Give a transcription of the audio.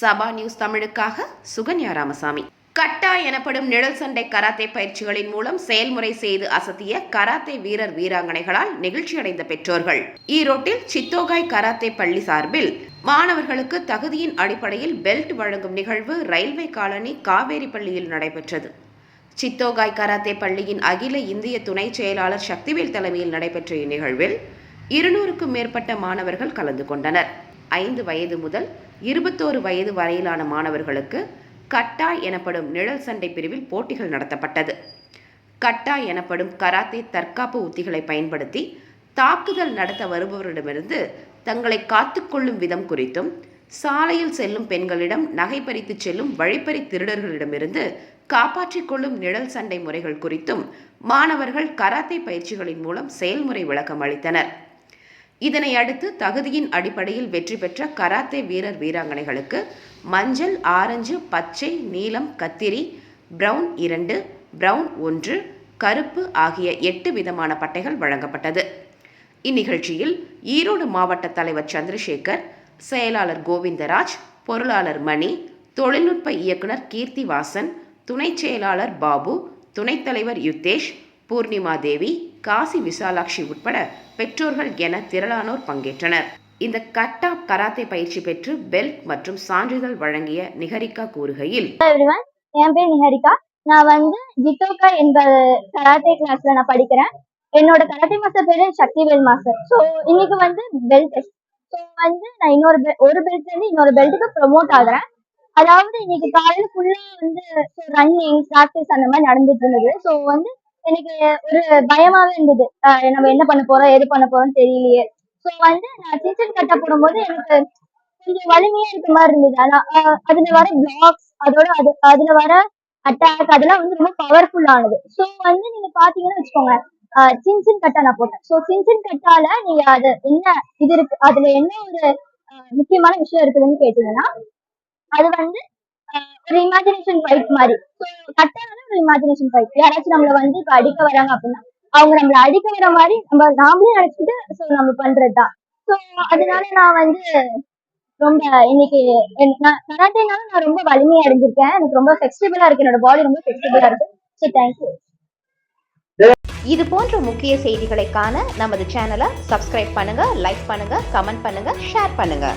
சபா news தமிழுக்காக சுகன்யா ராமசாமி. கட்டா எனப்படும் நிழல் சண்டை கராத்தே பயிற்சிகளின் மூலம் செயல்முறை செய்து அசத்திய கராத்தே வீரர் வீராங்கனைகளால் நெகிழ்ச்சியடைந்த பெற்றோர்கள். ஈரோட்டில் சித்தோகாய் கராத்தே பள்ளி சார்பில் மாணவர்களுக்கு தகுதியின் அடிப்படையில் பெல்ட் வழங்கும் நிகழ்வு ரயில்வே காலனி காவேரி பள்ளியில் நடைபெற்றது. சித்தோகாய் கராத்தே பள்ளியின் அகில இந்திய துணை செயலாளர் சக்திவேல் தலைமையில் நடைபெற்ற இந்நிகழ்வில் இருநூறுக்கும் மேற்பட்ட மாணவர்கள் கலந்து கொண்டனர். ஐந்து வயது முதல் இருபத்தோரு வயது வரையிலான மாணவர்களுக்கு கட்டா எனப்படும் நிழல் சண்டை பிரிவில் போட்டிகள் நடத்தப்பட்டது. கட்டா எனப்படும் கராத்தே தற்காப்பு உத்திகளை பயன்படுத்தி தாக்குதல் நடத்த வருபவரிடமிருந்து தங்களை காத்துக்கொள்ளும் விதம் குறித்தும் சாலையில் செல்லும் பெண்களிடம் நகை பறித்து செல்லும் வழிப்பறி திருடர்களிடமிருந்து காப்பாற்றிக் கொள்ளும் நிழல் சண்டை முறைகள் குறித்தும் மாணவர்கள் கராத்தே பயிற்சிகளின் மூலம் செயல்முறை விளக்கம் அளித்தனர். இதனை அடுத்து தகுதியின் அடிப்படையில் வெற்றி பெற்ற கராத்தே வீரர் வீராங்கனைகளுக்கு மஞ்சள் ஆரஞ்சு பச்சை நீலம் கத்திரி பிரவுன் இரண்டு பிரவுன் ஒன்று கருப்பு ஆகிய எட்டு விதமான பட்டைகள் வழங்கப்பட்டது. இந்நிகழ்ச்சியில் ஈரோடு மாவட்ட தலைவர் சந்திரசேகர் செயலாளர் கோவிந்தராஜ் பொருளாளர் மணி தொழில்நுட்ப இயக்குனர் கீர்த்திவாசன் துணைச் செயலாளர் பாபு துணைத் தலைவர் யுத்தேஷ் பூர்ணிமா தேவி காசி விசாலாட்சி உட்பட பெற்றோர்கள் என திரளானோர் பங்கேற்றனர். இந்த கட்டா கராத்தே பயிற்சி பெற்று பெல்ட் மற்றும் சான்றிதழ் வழங்கிய நிகரிகா கூறுகையில் என் பேர் நிஹரிகா. நான் வந்து ஜிட்டோகா என்ற கராத்தே கிளாஸ்ல நான் படிக்கிறேன். என்னோட கராத்தே மாஸ்டர் பேரு சக்திவேல் மாஸ்டர் ஸோ இன்னைக்கு வந்து பெல்ட் ஸோ வந்து நான் இன்னொரு ஒரு பெல்ட்ல இருந்து இன்னொரு பெல்ட்டுக்கு ப்ரொமோட் ஆகுறேன். அதாவது இன்னைக்கு காலையில ஃபுல்லா வந்து ரன்னிங் ப்ராக்டிஸ் அந்த மாதிரி நடந்துட்டு இருந்தது. ஸோ வந்து எனக்கு ஒரு பயமாவே இருந்தது. நம்ம என்ன பண்ண போறோம் எது பண்ண போறோம்னு தெரியலையே. ஸோ வந்து நான் சின்சன் கட்ட போடும்போது எனக்கு கொஞ்சம் வலிமையா இருக்க மாதிரி இருந்தது. ஆனா அதுல வர பிளாக்ஸ் அதோட அது அதுல வர அட்டாக் அதெல்லாம் வந்து ரொம்ப பவர்ஃபுல்லானது ஸோ வந்து நீங்க பாத்தீங்கன்னு வச்சுக்கோங்க சின்சின் கட்டா நான் போட்டேன். ஸோ சின்சின் கட்டால நீங்க அது என்ன இது இருக்கு அதுல என்ன ஒரு முக்கியமான விஷயம் இருக்குதுன்னு கேட்டீங்கன்னா அது வந்து ஒரு இமேஜினேஷன் ஃபைட் மாதிரி. ஸோ ஒரு இமேஜினேஷன் ஃபைட் யாராச்சும் நம்மள வந்து இப்ப அடிக்க வராங்க அப்படின்னா அவங்க நம்மள அடிக்க வர மாதிரி நம்ம நாமளே நினைச்சிட்டு ஸோ நம்ம பண்றதுதான். ஸோ அதனால நான் வந்து ரொம்ப இன்னைக்கு நான் கராட்டேனால நான் ரொம்ப வலிமையை அடைஞ்சிருக்கேன். எனக்கு ரொம்ப ஃபிளெக்சிபிளா இருக்கு. என்னோட பாடி ரொம்ப ஃபிளெக்சிபிளா இருக்கு. ஸோ தேங்க்யூ இது போன்ற முக்கிய செய்திகளை காண நமது சேனலை சப்ஸ்கிரைப் பண்ணுங்க லைக் பண்ணுங்க கமெண்ட் பண்ணுங்க ஷேர் பண்ணுங்க.